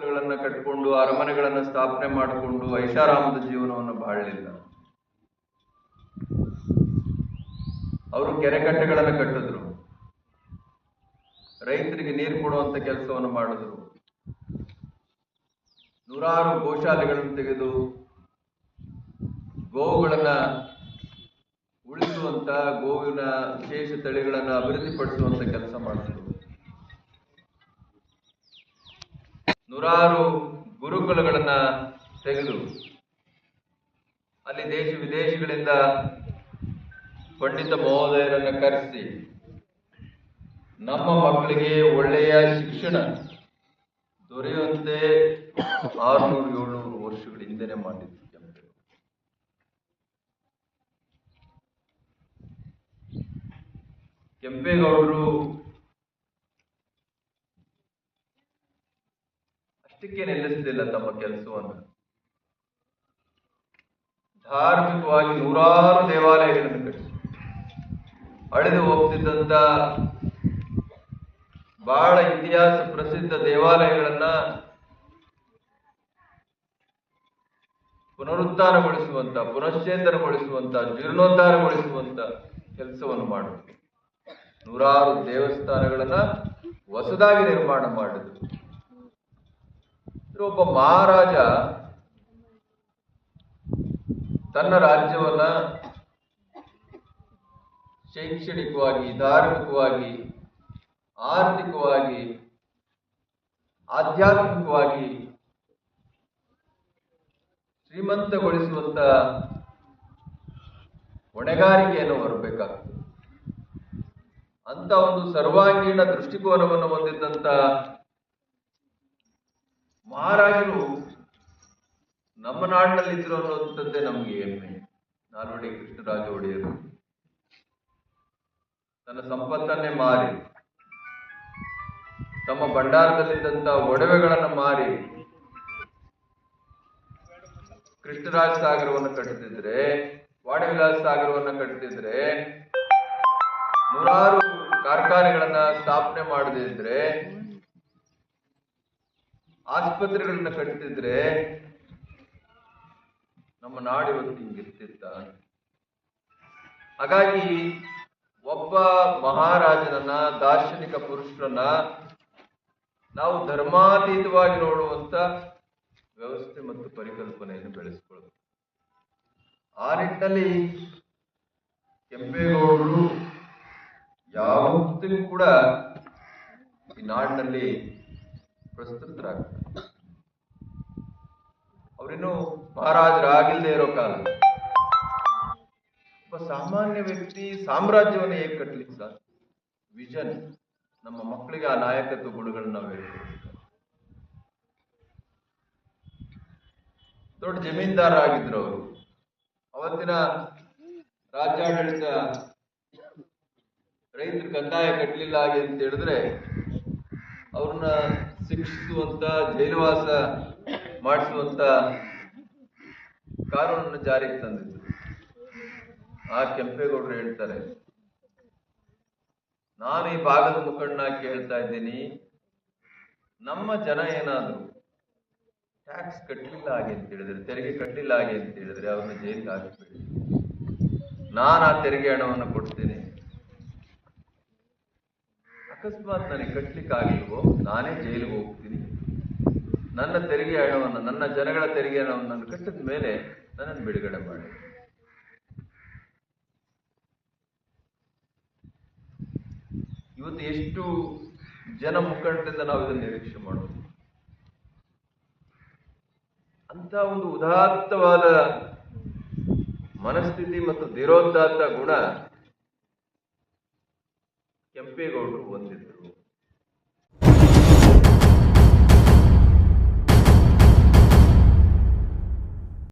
ಗಳನ್ನ ಕಟ್ಟಿಕೊಂಡು, ಅರಮನೆಗಳನ್ನು ಸ್ಥಾಪನೆ ಮಾಡಿಕೊಂಡು ಐಷಾರಾಮದ ಜೀವನವನ್ನು ಬಾಳಲಿಲ್ಲ. ಅವರು ಕೆರೆ ಕಟ್ಟೆಗಳನ್ನು ಕಟ್ಟಿದ್ರು. ರೈತರಿಗೆ ನೀರು ಕೊಡುವಂತ ಕೆಲಸವನ್ನು ಮಾಡಿದ್ರು. ನೂರಾರು ಗೋಶಾಲೆಗಳನ್ನು ತೆಗೆದು, ಗೋವುಗಳನ್ನ ಉಳಿಸುವಂತ, ಗೋವಿನ ವಿಶೇಷ ತಳಿಗಳನ್ನ ಅಭಿವೃದ್ಧಿಪಡಿಸುವಂತ ಕೆಲಸ ಮಾಡಿದ್ರು. ನೂರಾರು ಗುರುಕುಲಗಳನ್ನು ತೆಗೆದು ಅಲ್ಲಿ ದೇಶ ವಿದೇಶಗಳಿಂದ ಪಂಡಿತ ಮಹೋದಯರನ್ನು ಕರೆಸಿ, ನಮ್ಮ ಮಕ್ಕಳಿಗೆ ಒಳ್ಳೆಯ ಶಿಕ್ಷಣ ದೊರೆಯುವಂತೆ ಆರುನೂರು ಏಳ್ನೂರು ವರ್ಷಗಳ ಹಿಂದೆನೆ ಕೆಂಪೇಗೌಡ. ಕೆಂಪೇಗೌಡರು ಅಷ್ಟಕ್ಕೆ ನಿಲ್ಲಿಸಲಿಲ್ಲ ತಮ್ಮ ಕೆಲಸವನ್ನು. ಧಾರ್ಮಿಕವಾಗಿ ನೂರಾರು ದೇವಾಲಯಗಳನ್ನು ಕಟ್ಟಿಸಿ. ಅಳೆದು ಹೋಗ್ತಿದ್ದಂತ ಬಹಳ ಇತಿಹಾಸ ಪ್ರಸಿದ್ಧ ದೇವಾಲಯಗಳನ್ನ ಪುನರುತ್ಥಾನಗೊಳಿಸುವಂತ, ಪುನಶ್ಚೇತನಗೊಳಿಸುವಂತ, ಜೀರ್ಣೋದ್ಧಾರಗೊಳಿಸುವಂತ ಕೆಲಸವನ್ನು ಮಾಡಿದ್ರು. ನೂರಾರು ದೇವಸ್ಥಾನಗಳನ್ನ ಹೊಸದಾಗಿ ನಿರ್ಮಾಣ ಇದ್ರ ಒಬ್ಬ ಮಹಾರಾಜ ತನ್ನ ರಾಜ್ಯವನ್ನ ಶೈಕ್ಷಣಿಕವಾಗಿ, ಧಾರ್ಮಿಕವಾಗಿ, ಆರ್ಥಿಕವಾಗಿ, ಆಧ್ಯಾತ್ಮಿಕವಾಗಿ ಶ್ರೀಮಂತಗೊಳಿಸುವಂತ ಹೊಣೆಗಾರಿಕೆಯನ್ನು ಹೊರಬೇಕಾಗ್ತದೆ. ಅಂತ ಒಂದು ಸರ್ವಾಂಗೀಣ ದೃಷ್ಟಿಕೋನವನ್ನು ಹೊಂದಿದ್ದಂತ ಮಹಾರಾಜರು ನಮ್ಮ ನಾಡಿನಲ್ಲಿ ಇದ್ರು ಅನ್ನುವಂಥದ್ದೇ ನಮಗೆ ಹೆಮ್ಮೆ. ನಾಲ್ವಡಿ ಕೃಷ್ಣರಾಜ ಒಡೆಯರು. ತನ್ನ ಸಂಪತ್ತನ್ನೇ ಮಾರಿ, ತಮ್ಮ ಭಂಡಾರದಲ್ಲಿದ್ದಂತ ಒಡವೆಗಳನ್ನು ಮಾರಿ ಕೃಷ್ಣರಾಜ ಸಾಗರವನ್ನು ಕಟ್ಟಿದ್ರೆ ವಾಡವಿಲಾಸ ಸಾಗರವನ್ನು ಕಟ್ಟಿದ್ರೆ ನೂರಾರು ಕಾರ್ಖಾನೆಗಳನ್ನ ಸ್ಥಾಪನೆ ಮಾಡದಿದ್ರೆ ಆಸ್ಪತ್ರೆಗಳನ್ನ ಕಟ್ಟಿದ್ರೆ ನಮ್ಮ ನಾಡಿವತ್ತು ಹಿಂಗಿರ್ತಿತ್ತ? ಹಾಗಾಗಿ ಒಬ್ಬ ಮಹಾರಾಜನನ್ನ, ದಾರ್ಶನಿಕ ಪುರುಷರನ್ನ ನಾವು ಧರ್ಮಾತೀತವಾಗಿ ನೋಡುವಂತ ವ್ಯವಸ್ಥೆ ಮತ್ತು ಪರಿಕಲ್ಪನೆಯನ್ನು ಬೆಳೆಸ್ಕೊಳ್ಬೇಕು ಆ ನಿಟ್ಟಿನಲ್ಲಿ ಕೆಂಪೇಗೌಡರು ಯಾವತ್ತಿಗೂ ಕೂಡ ಈ ನಾಡಿನಲ್ಲಿ ಪ್ರಸ್ತುತರಾಗ್ತಾರೆ ಅವರಿನ್ನು ಮಹಾರಾಜರಾಗಿಲ್ಲದೆ ಇರೋ ಕಾಲ ಒಬ್ಬ ಸಾಮಾನ್ಯ ವ್ಯಕ್ತಿ ಸಾಮ್ರಾಜ್ಯವನ್ನು ಹೇಗೆ ಕಟ್ಟಲಿಕ್ಕೆ ಸಾಧ್ಯ? ವಿಷನ್ ನಮ್ಮ ಮಕ್ಕಳಿಗೆ ಆ ನಾಯಕತ್ವ ಗುಣಗಳನ್ನ ನಾವು ಹೇಳಿ ದೊಡ್ಡ ಜಮೀನ್ದಾರ ಆಗಿದ್ರು ಅವರು. ಅವತ್ತಿನ ರಾಜ್ಯಾಡಳಿತ ರೈತರು ಕಂದಾಯ ಕಟ್ಟಲಿಲ್ಲ ಆಗಿ ಅಂತ ಹೇಳಿದ್ರೆ ಅವ್ರನ್ನ ಶಿಕ್ಷಿಸುವಂತ ಜೈಲವಾಸ ಮಾಡಿಸುವಂತ ಕಾನೂನನ್ನು ಜಾರಿಗೆ ತಂದಿದ್ರು ಆ ಕೆಂಪೇಗೌಡರು ಹೇಳ್ತಾರೆ, ನಾನು ಈ ಭಾಗದ ಮುಖಂಡನಾಗಿ ಕೇಳ್ತಾ ಇದ್ದೀನಿ. ನಮ್ಮ ಜನ ಏನಾದ್ರು ಟ್ಯಾಕ್ಸ್ ಕಟ್ಟಲಿಲ್ಲ ಹಾಗೆ ಅಂತ ಹೇಳಿದ್ರೆ, ತೆರಿಗೆ ಕಟ್ಟಲಿಲ್ಲ ಹಾಗೆ ಅಂತ ಹೇಳಿದ್ರೆ ಅವ್ರನ್ನ ಜೈಲಿಗೆ ಹಾಕಿಬಿಡಿ. ನಾನು ಆ ತೆರಿಗೆ ಹಣವನ್ನು ಕೊಡ್ತೀನಿ. ಅಕಸ್ಮಾತ್ ನನಗೆ ಕಟ್ಟಲಿಕ್ಕಾಗಿಲ್ವೋ ನಾನೇ ಜೈಲಿಗೆ ಹೋಗ್ತೀನಿ ನನ್ನ ತೆರಿಗೆ ಹಣವನ್ನು, ನನ್ನ ಜನಗಳ ತೆರಿಗೆ ಹಣವನ್ನು ನಾನು ಕಟ್ಟಿದ ಮೇಲೆ ನನ್ನನ್ನು ಬಿಡುಗಡೆ ಮಾಡಿ. ಇವತ್ತು ಎಷ್ಟು ಜನ ಮುಖಂಡರಿಂದ ನಾವು ಇದನ್ನು ನಿರೀಕ್ಷೆ ಮಾಡೋದು? ಅಂತ ಒಂದು ಉದಾತ್ತವಾದ ಮನಸ್ಥಿತಿ ಮತ್ತು ಧೀರೋದಾತ್ತ ಗುಣ ಕೆಂಪೇಗೌಡರು ಹೊಂದಿದ್ರು